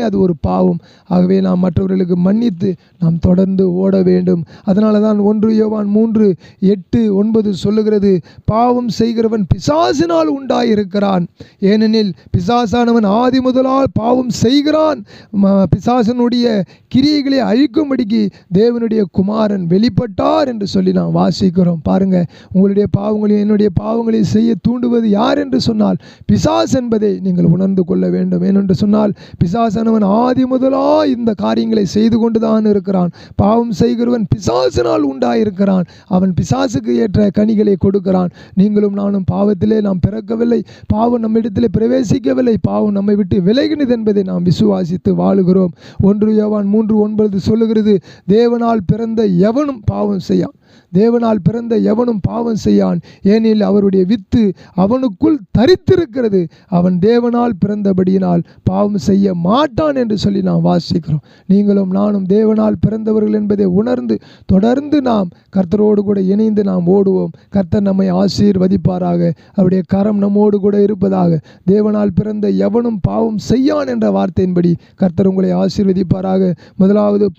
அது ஒரு பாவம். ஆகவே நாம் மற்றவர்களுக்கு மன்னித்து நாம் தொடர்ந்து ஓட வேண்டும். அதனால தான் ஒன்று யோவான் மூன்று எட்டு ஒன்பது சொல்லுகிறது பாவம் செய்கிறவன் பிசாசினால் உண்டாயிருக்கிறான். ஏனெனில் பிசாசானவன் ஆதி முதலால் பாவம் செய்கிறான். பிசாசனுடைய கிரியைகளை அழிக்கும்படிக்கு தேவனுடைய குமாரன் வெளிப்பட்டார் என்று சொல்லி நாம் வாசிக்கிறோம். பாருங்க உங்களுடைய பாவங்களையும் என்னுடைய பாவங்களையும் செய்ய தூண்டுவது யார்? என்று சொன்னால் பிசாஸ் என்பதை நீங்கள் உணர்ந்து கொள்ள வேண்டும். ஏனென்று சொன்னால் பிசாசானவன் ஆதி முதலா இந்த காரியங்களை செய்து கொண்டுதான் இருக்கிறான். பாவம் செய்கிறவன் பிசாசினால் உண்டாயிருக்கிறான். அவன் பிசாசுக்கு ஏற்ற கனிகளை கொடுக்கிறான். நீங்களும் நானும் பாவத்திலே நாம் பிறக்கவில்லை. பாவம் நம்மிடத்திலே பிரவேசிக்கவில்லை. பாவம் நம்மை விட்டு விலகினது என்பதை நாம் விசுவாசித்து வாழுகிறோம். ஒன்று யோவான் மூன்று ஒன்பது சொல்லுகிறது தேவனால் பிறந்த எவனும் பாவம் செய்யான் தேவனால் பிறந்த எவனும் பாவம் செய்யான். ஏனில் அவருடைய வித்து அவனுக்குள் தரித்திருக்கிறது. அவன் தேவனால் பிறந்தபடியினால் பாவம் செய்ய மாட்டான் என்று சொல்லி நாம் வாசிக்கிறோம். நீங்களும் நானும் தேவனால் பிறந்தவர்கள் என்பதை உணர்ந்து தொடர்ந்து நாம் கர்த்தரோடு கூட இணைந்து நாம் ஓடுவோம். கர்த்தர் நம்மை ஆசீர்வதிப்பாராக. அவருடைய கரம் நம்மோடு கூட இருப்பதாக. தேவனால் பிறந்த எவனும் பாவம் செய்யான் என்ற வார்த்தையின்படி கர்த்தர் உங்களை ஆசீர்வதிப்பாராக. முதலாவது